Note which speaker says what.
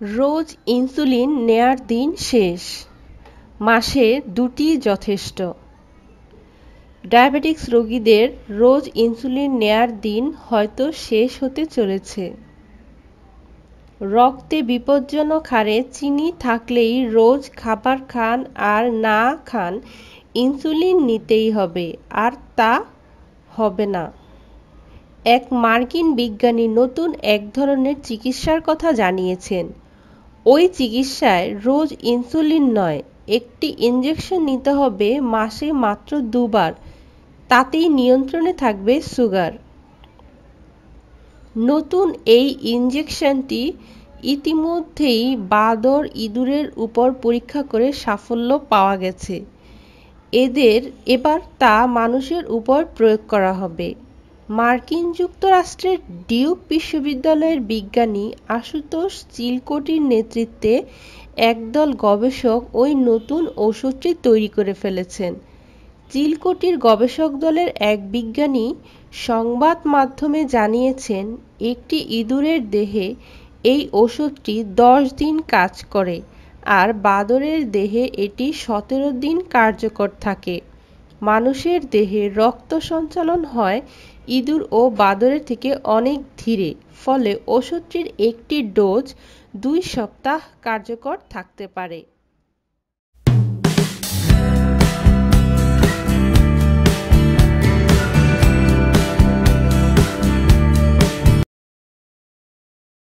Speaker 1: রোজ insulin নেয়ার দিন শেষ। মাসে দুটি যথেষ্ট। ডায়াবেটিক্স রোগীদের রোজ ইনসুলিন নেয়ার দিন হয়তো শেষ হতে চলেছে। রক্তে বিপজ্জনক হারে চিনি থাকলেই রোজ খাবার খান আর না খান ইনসুলিন নিতেই হবে, আর তা হবে না। এক মার্কিন বিজ্ঞানী নতুন এক ধরনের চিকিৎসার কথা জানিয়েছেন। ওই চিকিৎসায় রোজ ইনসুলিন নয়, একটি ইঞ্জেকশন নিতে হবে মাসে মাত্র দুবার, তাতেই নিয়ন্ত্রণে থাকবে সুগার। নতুন এই ইঞ্জেকশনটি ইতিমধ্যেই বাদর ইঁদুরের উপর পরীক্ষা করে সাফল্য পাওয়া গেছে। এদের এবার তা মানুষের উপর প্রয়োগ করা হবে। মার্কিন যুক্তরাষ্ট্রের ডিউক বিশ্ববিদ্যালয়ের বিজ্ঞানী আশুতোষ চিলকোটির নেতৃত্বে একদল গবেষক ওই নতুন ওষুধটি তৈরি করে ফেলেছেন। চিলকোটির গবেষক দলের এক বিজ্ঞানী সংবাদ মাধ্যমে জানিয়েছেন, একটি ইঁদুরের দেহে এই ওষুধটি দশ দিন কাজ করে, আর বাদরের দেহে এটি সতেরো দিন কার্যকর থাকে। মানুষের দেহে রক্ত সঞ্চালন হয় ইঁদুর ও বাদরের থেকে অনেক ধীরে, ফলে ওষুধটির একটি ডোজ দুই সপ্তাহ কার্যকর থাকতে পারে।